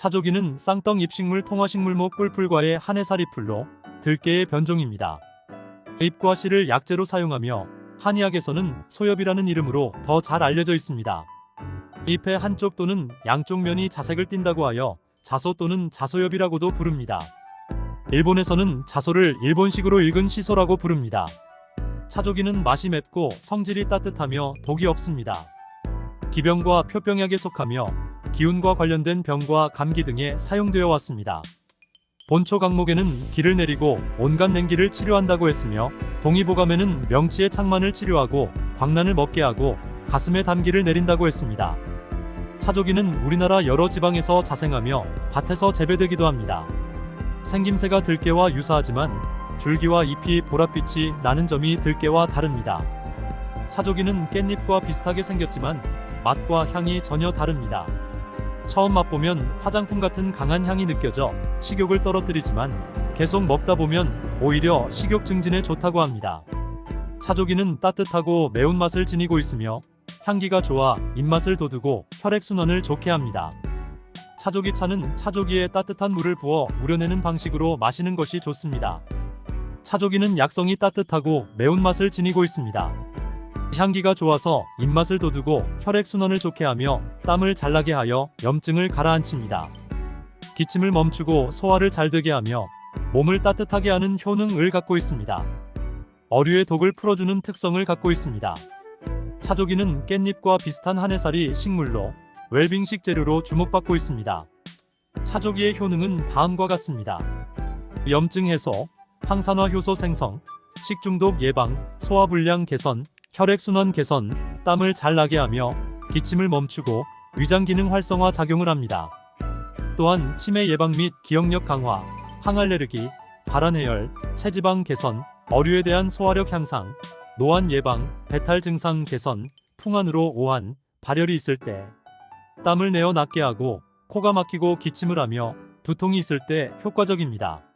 차조기는 쌍떡 잎식물 통화식물목 꿀풀과의 한해살이 풀로 들깨의 변종입니다. 잎과 씨를 약재로 사용하며 한의학에서는 소엽이라는 이름으로 더 잘 알려져 있습니다. 잎의 한쪽 또는 양쪽 면이 자색을 띈다고 하여 자소 또는 자소엽이라고도 부릅니다. 일본에서는 자소를 일본식으로 읽은 시소라고 부릅니다. 차조기는 맛이 맵고 성질이 따뜻하며 독이 없습니다. 기병과 표병약에 속하며 기운과 관련된 병과 감기 등에 사용되어 왔습니다. 본초 강목에는 기를 내리고 온갖 냉기를 치료한다고 했으며 동의보감에는 명치의 창만을 치료하고 광란을 먹게 하고 가슴에 담기를 내린다고 했습니다. 차조기는 우리나라 여러 지방에서 자생하며 밭에서 재배되기도 합니다. 생김새가 들깨와 유사하지만 줄기와 잎이 보랏빛이 나는 점이 들깨와 다릅니다. 차조기는 깻잎과 비슷하게 생겼지만 맛과 향이 전혀 다릅니다. 처음 맛보면 화장품 같은 강한 향이 느껴져 식욕을 떨어뜨리지만 계속 먹다 보면 오히려 식욕 증진에 좋다고 합니다. 차조기는 따뜻하고 매운맛을 지니고 있으며 향기가 좋아 입맛을 돋우고 혈액순환을 좋게 합니다. 차조기 차는 차조기에 따뜻한 물을 부어 우려내는 방식으로 마시는 것이 좋습니다. 차조기는 약성이 따뜻하고 매운맛을 지니고 있습니다. 향기가 좋아서 입맛을 돋우고 혈액순환을 좋게 하며 땀을 잘 나게 하여 염증을 가라앉힙니다. 기침을 멈추고 소화를 잘 되게 하며 몸을 따뜻하게 하는 효능을 갖고 있습니다. 어류의 독을 풀어주는 특성을 갖고 있습니다. 차조기는 깻잎과 비슷한 한해살이 식물로 웰빙식 재료로 주목받고 있습니다. 차조기의 효능은 다음과 같습니다. 염증 해소, 항산화 효소 생성, 식중독 예방, 소화불량 개선, 혈액순환 개선, 땀을 잘 나게 하며 기침을 멈추고 위장 기능 활성화 작용을 합니다. 또한 치매 예방 및 기억력 강화, 항알레르기, 발한 해열, 체지방 개선, 어류에 대한 소화력 향상, 노안 예방, 배탈 증상 개선, 풍안으로 오한, 발열이 있을 때 땀을 내어 낫게 하고 코가 막히고 기침을 하며 두통이 있을 때 효과적입니다.